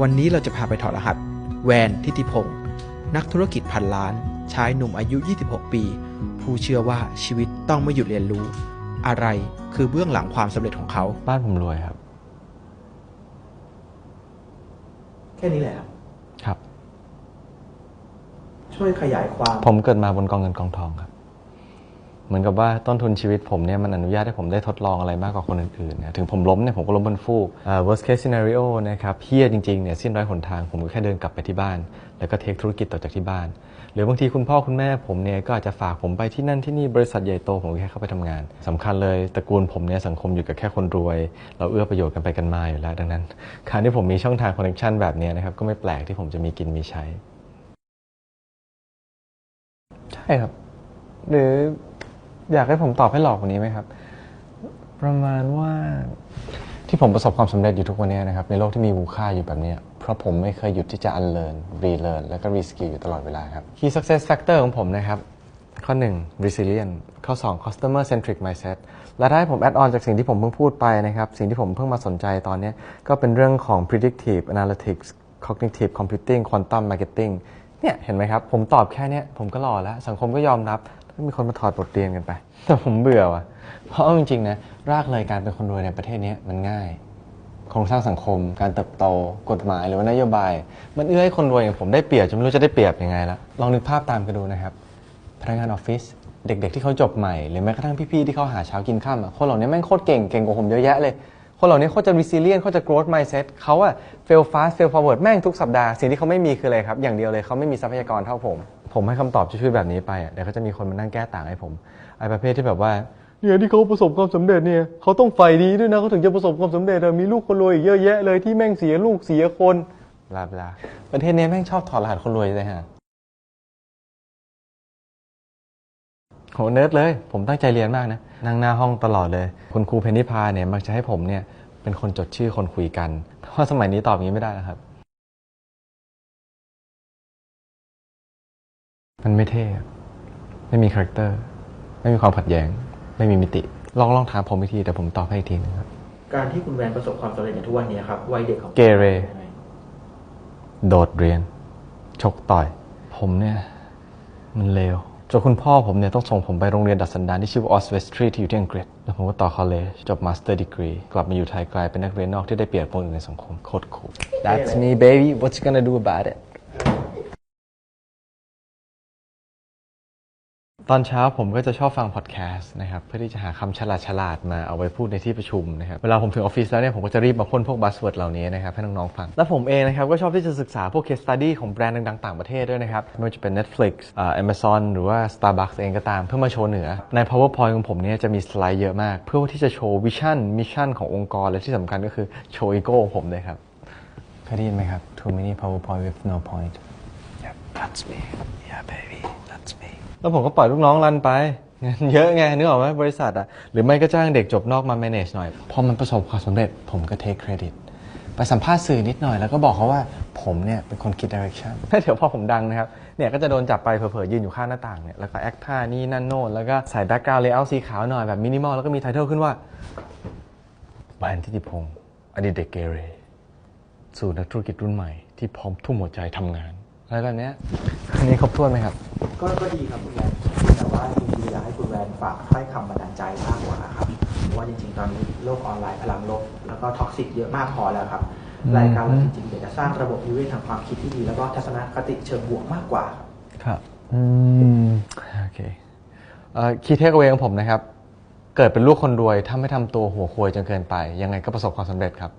วันนี้เราจะพาไปถอดรหัส แวนทิติพงศ์นักธุรกิจพันล้าน ชายหนุ่มอายุ 26 ปี ผู้เชื่อว่าชีวิตต้องไม่หยุดเรียนรู้ อะไรคือเบื้องหลังความสำเร็จของเขา บ้านผมรวยครับ แค่นี้แหละครับครับ ช่วยขยายความ ผมเกิดมาบนกองเงินกองทองครับ เหมือนกับว่าต้นทุนชีวิตผมเนี่ยมันอนุญาตให้ผมได้ทดลองอะไรมากกว่าคนอื่นๆนะถึงผมล้มเนี่ยผมก็ล้มบนฟูก worst case scenario นะครับเฮี้ยจริงๆเนี่ยสิ้นร้อยหนทางผมก็แค่เดินกลับไปที่บ้าน แล้วก็เทคธุรกิจต่อจากที่บ้าน หรือบางทีคุณพ่อคุณแม่ผมเนี่ยก็อาจจะฝากผมไปที่นั่นที่นี่บริษัทใหญ่โตผมแค่เข้าไปทำงานสำคัญเลยตระกูลผมเนี่ยสังคมอยู่กับแค่คนรวย เราเอื้อประโยชน์กันไปกันมาอยู่แล้ว ดังนั้น การที่ผมมีช่องทางคอนเนคชั่นแบบนี้นะครับก็ไม่แปลกที่ผมจะมีกินมีใช้ใช่ครับหรือ อยากให้ผมตอบให้หลอกกว่านี้ไหมครับ ประมาณว่าที่ผมประสบความสำเร็จอยู่ทุกวันนี้นะครับ ในโลกที่มีมูลค่าอยู่แบบนี้ เพราะผมไม่เคยหยุดที่จะ unlearn relearn แล้วก็ reskill อยู่ตลอดเวลาครับ key success factor ของผมนะครับ ข้อ 1 resilient ข้อ 2 customer centric mindset และถ้าให้ผม add on จากสิ่งที่ผมเพิ่งพูดไปนะครับ สิ่งที่ผมเพิ่งมาสนใจตอนนี้ ก็เป็นเรื่องของ predictive analytics cognitive computing quantum marketing เนี่ยเห็นไหมครับ ผมตอบแค่นี้ผมก็รอแล้ว สังคมก็ยอมรับแล้ว มีคนมาถอดบทเรียนกันไป แต่ผมเบื่อว่ะ เพราะเอาจริงๆนะรากเลยการเป็นคนรวยในประเทศนี้มันง่ายโครงสร้างสังคม การเติบโตกฎหมายหรือว่านโยบาย มันเอื้อให้คนรวยอย่างผมได้เปรียบจนไม่รู้จะได้เปรียบยังไงละลองนึกภาพตามกันดูนะครับพนักงานออฟฟิศเด็กๆที่เขาจบใหม่หรือแม้กระทั่งพี่ๆที่เขาหาเช้ากินข้ามอะคนเหล่านี้แม่งโคตรเก่งเก่งกว่าผมเยอะแยะเลย คนเหล่านี้โคตรจะ resilient โคตรจะ growth mindset เขาอะ fail fast fail forward แม่งทุกสัปดาห์ สิ่งที่เขาไม่มีคืออะไรครับ อย่างเดียวเลยเขาไม่มีทรัพยากรเท่าผม ผมให้คำตอบช่วยๆแบบนี้ไปอะเดี๋ยวเขาจะมีคนมานั่งแก้ต่างให้ผมไอ้ประเภทที่แบบว่าเนี่ยที่เขาประสบความสำเร็จเนี่ยเขาต้องใฝ่ดีด้วยนะเขาถึงจะประสบความสำเร็จอะมีลูกคนรวยอีกเยอะแยะเลยที่แม่งเสียลูกเสียคน บลาบลาประเทศนี้แม่งชอบถอดรหัสคนรวยเลยฮะ โหเนิร์ดเลย ผมตั้งใจเรียนมากนะ นั่งหน้าห้องตลอดเลย คุณครูเพนนิพาเนี่ยมักจะให้ผมเนี่ยเป็นคนจดชื่อคนคุยกัน เพราะว่าสมัยนี้ตอบอย่างนี้ไม่ได้แล้วครับ มันไม่เท่อะไม่มีคาแรคเตอร์ ไม่มีความขัดแย้ง ไม่มีมิติ ลองลองถามผมอีกทีแต่ผมตอบให้อีกทีนึงครับ การที่คุณแวนประสบความสำเร็จในทุกวันนี้ครับวัยเด็กของเกเร โดดเรียน ชกต่อย ผมเนี่ย มันเลว จนคุณพ่อผมเนี่ยต้องส่งผมไปโรงเรียนดัดสันดานที่ชื่อว่าออสเวสตรีที่อยู่ที่อังกฤษ แล้วผมก็ต่อคอลเลจจบมาสเตอร์ดีกรีกลับมาอยู่ไทยกลายเป็นนักเรียนนอกที่ได้เปรียบคนอื่นในสังคมโคตรคูล That's me baby what you gonna do about it ตอนเช้าผมก็จะชอบฟังพอดแคสต์นะครับเพื่อที่จะหาคำฉลาดฉลาดมาเอาไว้พูดในที่ประชุมนะครับเวลาผมถึงออฟฟิศแล้วเนี่ยผมก็จะรีบมาพ่นพวกบัสเวิร์ดเหล่านี้นะครับให้น้องๆฟัง แล้วผมเองนะครับก็ชอบที่จะศึกษาพวก case study ของแบรนด์ดังๆ ต่างประเทศด้วยนะครับ ไม่ว่าจะเป็น Netflix อ่า Amazon หรือว่า Starbucks เองก็ตามเพื่อมาโชว์เหนือ ใน powerpoint ของผมเนี่ยจะมีสไลด์เยอะมาก เพื่อที่จะโชว์วิชั่นมิชชั่นขององค์กรและที่สำคัญก็คือโชว์อีโก้ของผมเลยครับเคยได้ยินไหมครับ too many powerpoint with no point that's me. Yeah, baby, that's me. แล้วผมก็ปล่อยลูกน้องรันไปเงินเยอะไงนึกออกไหมบริษัทอะหรือไม่ก็จ้างเด็กจบนอกมา manage หน่อย พอมันประสบความสำเร็จผมก็ take credit ไปสัมภาษณ์สื่อนิดหน่อยแล้วก็บอกเขาว่าผมเนี่ยเป็นคนคิด direction แล้วเดี๋ยวพอผมดังนะครับ เนี่ยก็จะโดนจับไปเผลอๆยืนอยู่ข้างหน้าต่างเนี่ยแล้วก็แอคท่านี่นั่นโน่นแล้วก็ใส่ background layout สีขาวหน่อยแบบมินิมอลแล้วก็มีไทเทลขึ้นว่าแบรนด์ทิติพงศ์อดีตเด็กเกเรสู่นักธุรกิจรุ่นใหม่ที่พร้อมทุ่มหัวใจทำงาน อะไรแบบเนี้ยอันนี้ครบถ้วนไหมครับ ก็ก็ดีครับคุณแวนแต่ว่าจริงๆอยากให้คุณแวนฝากถ้อยคำบันดาลใจมากกว่าครับเพราะว่าจริงๆตอนนี้โลกออนไลน์พลังลบแล้วก็ท็อกซิกเยอะมากพอแล้วครับอืมรายการเราจริงๆอยากจะสร้างระบบนิเวศทางความคิดที่ดี แล้วก็ทัศนคติเชิงบวกมากกว่าครับครับอืมโอเคคีย์เทคเอาไว้ของผมนะครับ เกิดเป็นลูกคนรวยถ้าไม่ทำตัวหัวควยจนเกินไป ยังไงก็ประสบความสำเร็จครับ